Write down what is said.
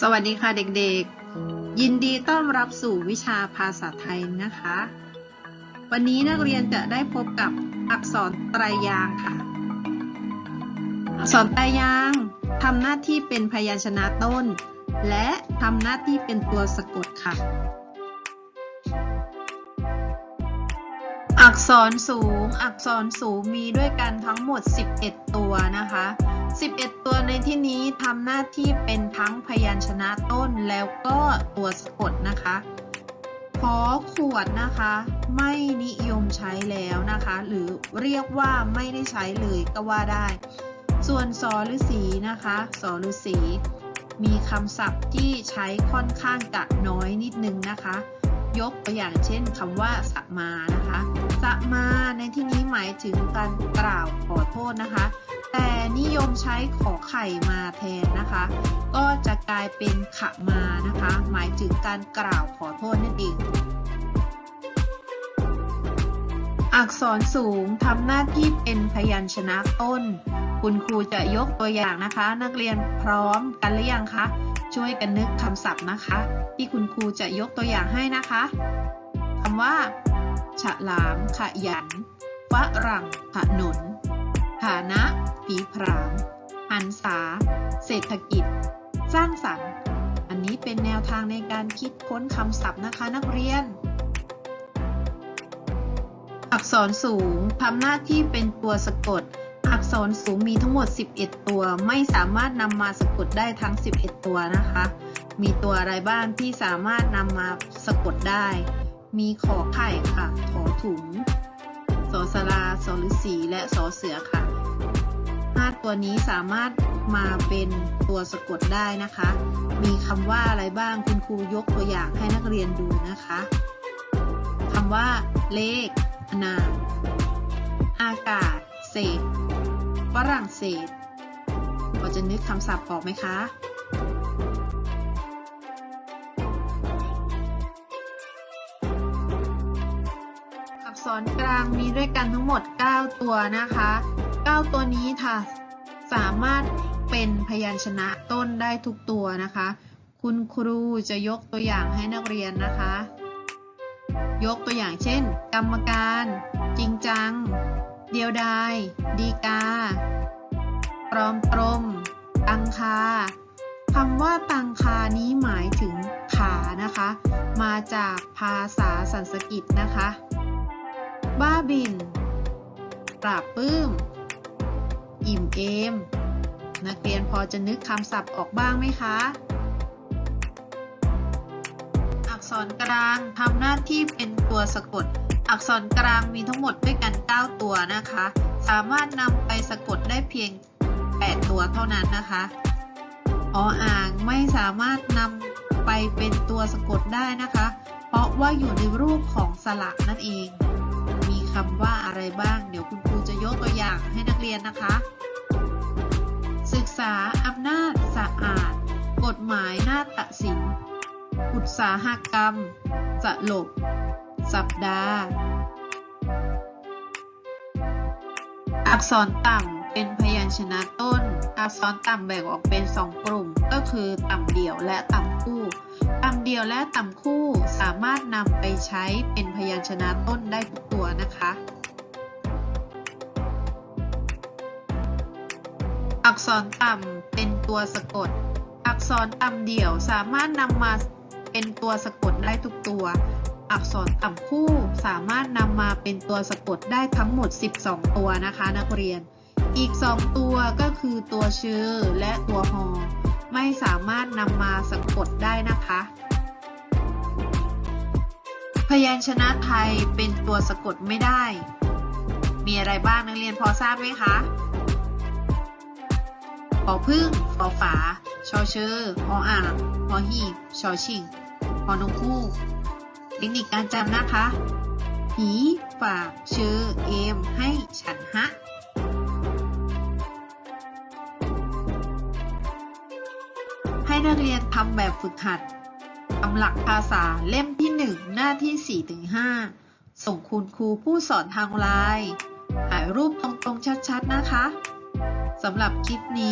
สวัสดีค่ะเด็กๆ ยินดีต้อนรับสู่วิชาภาษาไทยนะคะ วันนี้นักเรียนจะได้พบกับอักษรไตรยางค่ะ อักษรไตรยางทำหน้าที่เป็นพยัญชนะต้น และทำหน้าที่เป็นตัวสะกดค่ะ กษรสูง อักษรสูงมีด้วยกันทั้งหมด 11 ตัวนะคะ 11 ตัวในที่นี้ทำหน้าที่เป็นทั้งพยัญชนะต้นแล้วก็ตัวสะกดนะคะขอขวดนะคะ ไม่นิยมใช้แล้วนะคะ หรือเรียกว่าไม่ได้ใช้เลยก็ว่าได้ ส่วนสอฤาษีนะคะสอฤาษีมีคำศัพท์ที่ใช้ค่อนข้างกะน้อยนิดนึงนะคะ ยกตัวอย่างเช่นคำว่าสมานะคะสมาในที่นี้หมายถึงการกล่าวขอโทษนะคะ แต่นิยมใช้ขอไข่มาแทนนะคะ ก็จะกลายเป็นขะมานะคะ หมายถึงการกล่าวขอโทษนั่นเองอักษรสูงทำหน้าที่เป็นพยัญชนะต้น คุณครูจะยกตัวอย่างนะคะ นักเรียนพร้อมกันหรือยังคะ ช่วยกันนึกคำศัพท์นะคะ ที่คุณครูจะยกตัวอย่างให้นะคะคำว่า ฉลามขยันฝรั่งขนุนฐานะผีพรามหันษา เศรษฐกิจ สร้างสรรค์ อันนี้เป็นแนวทางในการคิดค้นคำศัพท์นะคะนักเรียน อักษรสูงทำหน้าที่เป็นตัวสะกด อักษรสูงมีทั้งหมด 11 ตัว ไม่สามารถนำมาสะกดได้ทั้ง 11 ตัวนะคะ มีตัวอะไรบ้างที่สามารถนำมาสะกดได้ มีขอไข่ค่ะขอถุงสอสลาสอฤษีและสอเสือค่ะห้าตัวนี้สามารถมาเป็นตัวสะกดได้นะคะ มีคำว่าอะไรบ้างคุณครูยกตัวอย่างให้นักเรียนดูนะคะคำว่าเลข นา อากาศ เศษ ฝรั่งเศสพอจะนึกคำศัพท์ออกไหมคะอักษรกลางมีด้วยกันทั้งหมด 9 ตัวนะคะ 9 ตัวนี้ค่ะ สามารถเป็นพยัญชนะต้นได้ทุกตัวนะคะ คุณครูจะยกตัวอย่างให้นักเรียนนะคะ ยกตัวอย่างเช่น กรรมการ จริงจัง เดียวดาย ดีกา ปลอมตรม ตังคาคำว่าตังคานี้หมายถึงขานะคะ มาจากภาษาสันสกฤตนะคะ บ้าบิน ปราบปลื้ม อิ่มเอม นักเรียนพอจะนึกคำศัพท์ออกบ้างไหมคะ อักษรกลางทำหน้าที่เป็นตัวสะกด อักษรกลางมีทั้งหมดด้วยกัน 9 ตัวนะคะ สามารถนำไปสะกดได้เพียง 8 ตัวเท่านั้นนะคะออ่างไม่สามารถนำไปเป็นตัวสะกดได้นะคะ เพราะว่าอยู่ในรูปของสระนั่นเอง มีคำว่าอะไรบ้าง เดี๋ยวคุณครูจะยกตัวอย่างให้นักเรียนนะคะ ศึกษาอำนาจสะอาด กฎหมายหน้าฏศิลป์อุตสาหกรรมสลบ สัปดาห์ อักษรต่ำเป็นพยัญชนะต้น อักษรต่ำแบ่งออกเป็น 2 กลุ่ม ก็คือต่ำเดี่ยวและต่ำคู่ ต่ำเดี่ยวและต่ำคู่สามารถนำไปใช้เป็นพยัญชนะต้นได้ทุกตัวนะคะอักษรต่ำเป็นตัวสะกด อักษรต่ำเดี่ยวสามารถนำมาเป็นตัวสะกดได้ทุกตัว อักษรต่ำคู่สามารถนำมาเป็นตัวสะกดได้ทั้งหมด 12 ตัวนะคะนักเรียน อีก 2 ตัวก็คือตัวชื่อและตัวฮอไม่สามารถนำมาสะกดได้นะคะ พยัญชนะไทยเป็นตัวสะกดไม่ได้ มีอะไรบ้างนักเรียนพอทราบไหมคะปอพึ่งปอฝาชอเชอร์ออ่างพอหีบชอชิงพอนกคู่ เทคนิคการจำนะคะ หีฝากเชอเอมให้ฉันฮะ ให้นักเรียนทำแบบฝึกหัดทำหลักภาษาเล่มที่ 1 หน้าที่ 4-5 ส่งคุณครูผู้สอนทางไลน์ถ่ายรูปตรงๆชัดๆนะคะสำหรับคลิปนี้